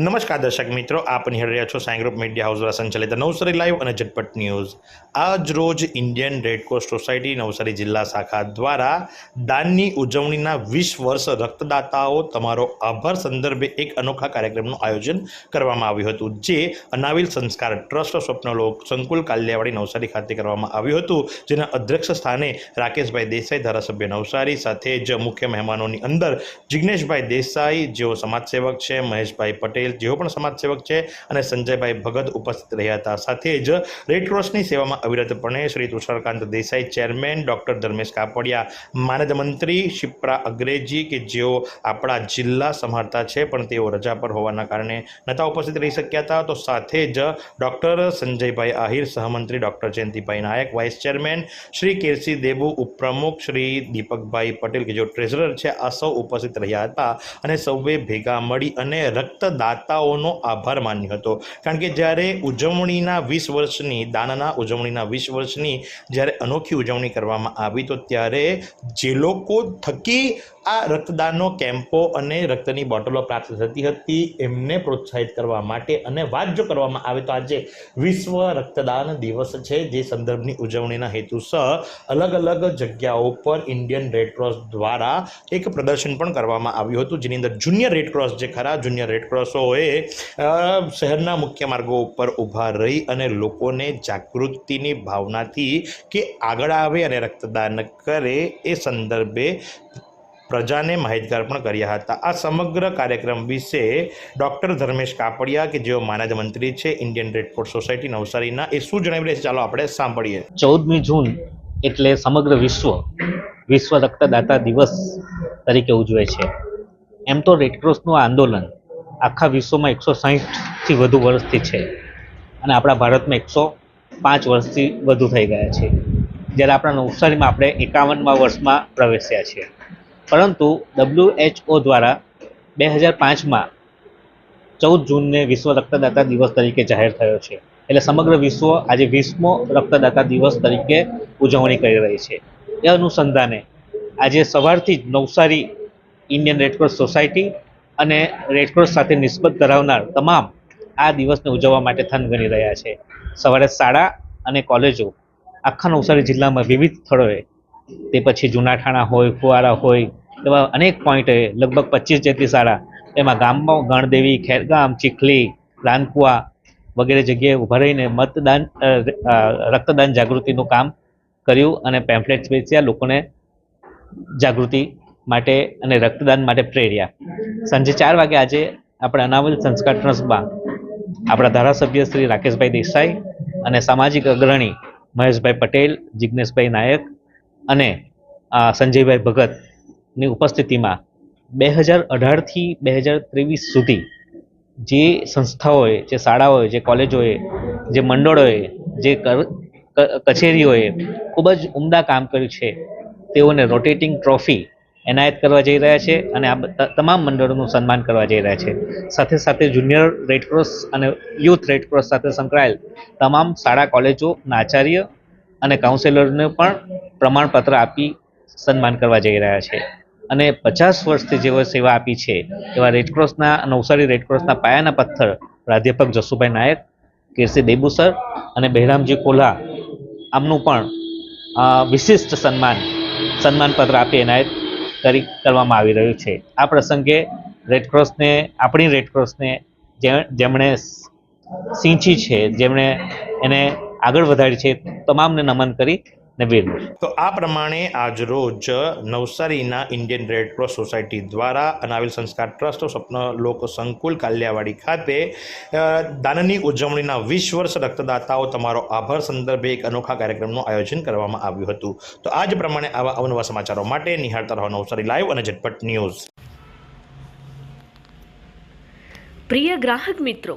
નમસ્કાર દર્શક મિત્રો, આપ નિહાળી રહ્યા છો સાઈ ગ્રુપ મીડિયા હાઉસ દ્વારા સંચાલિત નવસારી લાઈવ અને ઝટપટ ન્યૂઝ. આજ રોજ ઇન્ડિયન રેડક્રોસ સોસાયટી નવસારી જિલ્લા શાખા દ્વારા દાનની ઉજવણીના વીસ વર્ષ રક્તદાતાઓ તમારો આભાર સંદર્ભે એક અનોખા કાર્યક્રમનું આયોજન કરવામાં આવ્યું હતું, જે અનાવિલ સંસ્કાર ટ્રસ્ટ સ્વપ્નલોક સંકુલ કાલ્યાવાડી નવસારી ખાતે કરવામાં આવ્યું હતું. જેના અધ્યક્ષ સ્થાને રાકેશભાઈ દેસાઈ ધારાસભ્ય નવસારી, સાથે જ મુખ્ય મહેમાનોની અંદર જિગ્નેશભાઈ દેસાઈ, જેઓ સમાજસેવક છે, મહેશભાઈ પટેલ જેઓ પણ સમાજસેવક છે અને સંજયભાઈ ભગત ઉપસ્થિત રહ્યા હતા. સાથે જ રેડક્રોસની સેવામાં અવિરતપણે શ્રી તુષારકાંત દેસાઈ ચેરમેન, ડૉક્ટર ધર્મેશ કાપડિયા, માનદ મંત્રી શિપ્રા અગ્રેજી કે જેઓ આપણા જિલ્લા સંભાળતા છે પણ તેઓ રજા પર હોવાના કારણે નતા ઉપસ્થિત રહી શક્યા હતા. તો સાથે જ doctor Sanjaybhai Ahir, સહમંત્રી doctor Jayantibhai Nayak, vice chairman Shri Kersi Debu, ઉપપ્રમુખ શ્રી દીપકભાઈ પટેલ કે જેઓ ટ્રેઝરર છે, આ સૌ ઉપસ્થિત રહ્યા હતા અને સૌએ ભેગા મળી અને રક્તદાતાઓનો આભાર માન્યો હતો. કારણ કે જ્યારે ઉજવણીના વીસ વર્ષની, દાનના ઉજવણીના વીસ વર્ષની જ્યારે અનોખી ઉજવણી કરવામાં આવી, તો ત્યારે જે લોકો થકી આ રક્તદાનનો કેમ્પો અને રક્તની બોટલો પ્રાપ્ત થતી હતી, એમને પ્રોત્સાહિત કરવા માટે અને વાત જો કરવામાં આવે તો આજે વિશ્વ રક્તદાન દિવસ છે. જે સંદર્ભની ઉજવણીના હેતુસર અલગ અલગ જગ્યાઓ પર ઇન્ડિયન રેડક્રોસ દ્વારા એક પ્રદર્શન પણ કરવામાં આવ્યું હતું, જેની અંદર જુનિયર રેડક્રોસ જે ખરા, જુનિયર રેડક્રોસોએ શહેરના મુખ્ય માર્ગો ઉપર ઊભા રહી અને લોકોને જાગૃતિની ભાવનાથી કે આગળ આવે અને રક્તદાન કરે એ સંદર્ભે પ્રજાને માહિતગાર પણ કર્યા હતા. આ સમગ્ર કાર્યક્રમ વિશે ડૉક્ટર ધર્મેશ કાપડિયા, કે જેઓ માનદ મંત્રી છે, ઇન્ડિયન રેડક્રોસ સોસાયટી, નવસારીના, એ શું જણાવી રહ્યા છે? ચાલો આપણે સાંભળીએ. ચૌદમી જૂન એટલે સમગ્ર વિશ્વ વિશ્વ રક્તદાતા દિવસ તરીકે ઉજવે છે. એમ તો રેડક્રોસનું આંદોલન આખા વિશ્વમાં એકસો સાહીઠથી વધુ વર્ષથી છે અને આપણા ભારતમાં એકસો પાંચ વર્ષથી વધુ થઈ ગયા છે. જ્યારે આપણા નવસારીમાં આપણે એકાવનમાં વર્ષમાં પ્રવેશ્યા છીએ. પરંતુ ડબ્લ્યુએચઓ દ્વારા બે હજાર પાંચમાં ચૌદ જૂનને વિશ્વ રક્તદાતા દિવસ તરીકે જાહેર થયો છે. એટલે સમગ્ર વિશ્વ આજે વીસમો રક્તદાતા દિવસ તરીકે ઉજવણી કરી રહી છે. એ અનુસંધાને આજે સવારથી જ Navsari Indian red cross society અને રેડક્રોસ સાથે નિસ્બત ધરાવનાર તમામ આ દિવસને ઉજવવા માટે થન ગણી રહ્યા છે. સવારે શાળા અને કોલેજો આખા નવસારી જિલ્લામાં વિવિધ સ્થળોએ, તે પછી જૂનાઠાણા હોય, ફુવારા હોય એવા અનેક પોઈન્ટે લગભગ પચીસ જેટલી શાળા. એમાં ગામમાં ગણદેવી, ખેરગામ, ચીખલી રાનકુવા વગેરે જગ્યાએ ઊભા રહીને મતદાન રક્તદાન જાગૃતિનું કામ કર્યું અને પેમ્ફલેટ્સ વેચ્યા, લોકોને જાગૃતિ માટે અને રક્તદાન માટે પ્રેર્યા. સાંજે ચાર વાગે આજે આપણે અનાવલ સંસ્કાર ટ્રસ્ટમાં આપણા ધારાસભ્ય શ્રી રાકેશભાઈ દેસાઈ અને સામાજિક અગ્રણી મહેશભાઈ પટેલ જિજ્ઞેશભાઈ નાયક અને સંજયભાઈ સંજયભાઈ ભગતની ઉપસ્થિતિમાં બે હજાર અઢારથી બે હજાર ત્રેવીસ સુધી જે સંસ્થાઓએ, જે શાળાઓએ, જે કોલેજોએ, જે મંડળોએ, જે કચેરીઓએ ખૂબ જ ઉમદા કામ કર્યું છે. તેઓને રોટેટિંગ ટ્રોફી એનાયત કરવા જઈ રહ્યા છે અને આ તમામ મંડળોનું સન્માન કરવા જઈ રહ્યા છે. સાથે સાથે જુનિયર રેડક્રોસ અને યુથ રેડક્રોસ સાથે સંકળાયેલ તમામ શાળા કોલેજોના આચાર્ય અને કાઉન્સેલરને પણ પ્રમાણપત્ર આપી સન્માન કરવા જઈ રહ્યા છે. અને પચાસ વર્ષથી જેઓ સેવા આપી છે એવા રેડક્રોસના નવસારી રેડક્રોસના પાયાના પથ્થર પ્રાધ્યાપક જસુભાઈ નાયક કીર્તિ દેબુસર અને બહેરામજી કોલ્હા આમનું પણ વિશિષ્ટ સન્માન, સન્માનપત્ર આપી એનાયત કરી, કરવામાં આવી રહ્યું છે. આ પ્રસંગે રેડક્રોસને આપણી રેડક્રોસને જેમણે સિંચી છે, જેમણે એને આગળ વધારી છે તમામને નમન કરી ને તો આ પ્રમાણે આજરોજ નવસારીના ઇન્ડિયન રેડક્રોસ સોસાયટી દ્વારા અનાવિલ સંસ્કાર ટ્રસ્ટ સ્વપ્ન લોક સંકુલ કાલિયાવાડી ખાતે દાનની ઉજવણીના વીસ વર્ષ રક્તદાતાઓ તમારો આભાર સંદર્ભે એક અનોખા કાર્યક્રમનું આયોજન કરવામાં આવ્યું હતું. તો આ જ પ્રમાણે આવા અવનવા સમાચારો માટે નિહાળતા રહો નવસારી લાઈવ અને ઝટપટ ન્યૂઝ. પ્રિય ગ્રાહક મિત્રો